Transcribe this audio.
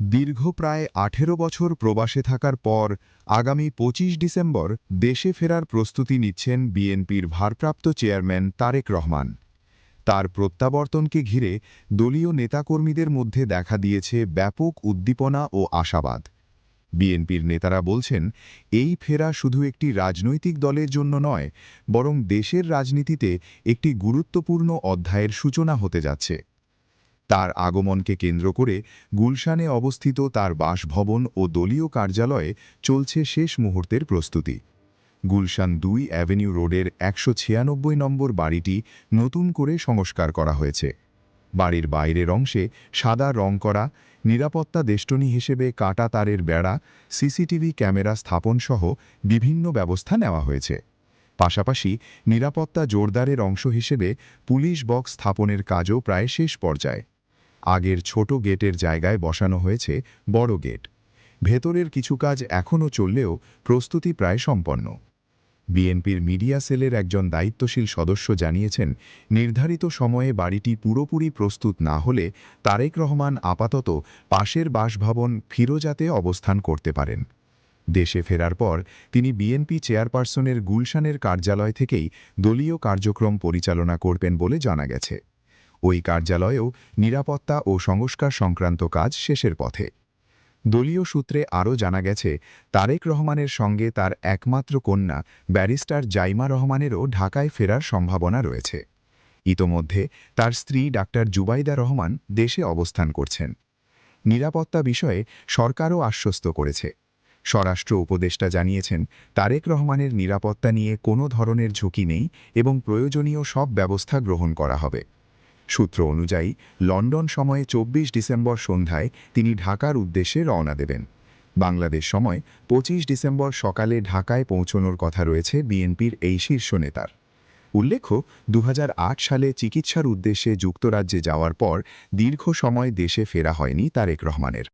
দীর্ঘ প্রায় আঠেরো বছর প্রবাসে থাকার পর আগামী ২৫ ডিসেম্বর দেশে ফেরার প্রস্তুতি নিচ্ছেন বিএনপির ভারপ্রাপ্ত চেয়ারম্যান তারেক রহমান। তার প্রত্যাবর্তনকে ঘিরে দলীয় নেতাকর্মীদের মধ্যে দেখা দিয়েছে ব্যাপক উদ্দীপনা ও আশাবাদ। বিএনপির নেতারা বলছেন, এই ফেরা শুধু একটি রাজনৈতিক দলের জন্য নয়, বরং দেশের রাজনীতিতে একটি গুরুত্বপূর্ণ অধ্যায়ের সূচনা হতে যাচ্ছে। তার আগমনকে কেন্দ্র করে গুলশানে অবস্থিত তার বাসভবন ও দলীয় কার্যালয়ে চলছে শেষ মুহূর্তের প্রস্তুতি। গুলশান দুই অ্যাভিনিউ রোডের একশো ছিয়ানব্বই নম্বর বাড়িটি নতুন করে সংস্কার করা হয়েছে। বাড়ির বাইরের অংশে সাদা রং করা, নিরাপত্তা দেষ্টনী হিসেবে কাটা তারের বেড়া, সিসিটিভি ক্যামেরা স্থাপনসহ বিভিন্ন ব্যবস্থা নেওয়া হয়েছে। পাশাপাশি নিরাপত্তা জোরদারের অংশ হিসেবে পুলিশ বক্স স্থাপনের কাজও প্রায় শেষ পর্যায়ে। আগের ছোট গেটের জায়গায় বসানো হয়েছে বড় গেট। ভেতরের কিছু কাজ এখনও চললেও প্রস্তুতি প্রায় সম্পন্ন। বিএনপির মিডিয়া সেলের একজন দায়িত্বশীল সদস্য জানিয়েছেন, নির্ধারিত সময়ে বাড়িটি পুরোপুরি প্রস্তুত না হলে তারেক রহমান আপাতত পাশের বাসভবন ফিরোজাতে অবস্থান করতে পারেন। দেশে ফেরার পর তিনি বিএনপি চেয়ারপারসনের গুলশানের কার্যালয় থেকেই দলীয় কার্যক্রম পরিচালনা করবেন বলে জানা গেছে। ওই কার্যালয়েও নিরাপত্তা ও সংস্কার সংক্রান্ত কাজ শেষের পথে। দলীয় সূত্রে আরও জানা গেছে, তারেক রহমানের সঙ্গে তার একমাত্র কন্যা ব্যারিস্টার জাইমা রহমানেরও ঢাকায় ফেরার সম্ভাবনা রয়েছে। ইতোমধ্যে তার স্ত্রী ডাক্তার জুবাইদা রহমান দেশে অবস্থান করছেন। নিরাপত্তা বিষয়ে সরকারও আশ্বস্ত করেছে। স্বরাষ্ট্র উপদেষ্টা জানিয়েছেন, তারেক রহমানের নিরাপত্তা নিয়ে কোনো ধরনের ঝুঁকি নেই এবং প্রয়োজনীয় সব ব্যবস্থা গ্রহণ করা হবে। সূত্র অনুযায়ী, লন্ডন সময়ে চব্বিশ ডিসেম্বর সন্ধ্যায় তিনি ঢাকার উদ্দেশ্যে রওনা দেবেন। বাংলাদেশ সময় ২৫ ডিসেম্বর সকালে ঢাকায় পৌঁছনোর কথা রয়েছে বিএনপির এই শীর্ষ নেতার। উল্লেখ্য দু হাজার আট সালে চিকিৎসার উদ্দেশ্যে যুক্তরাজ্যে যাওয়ার পর দীর্ঘ সময় দেশে ফেরা হয়নি তারেক রহমানের।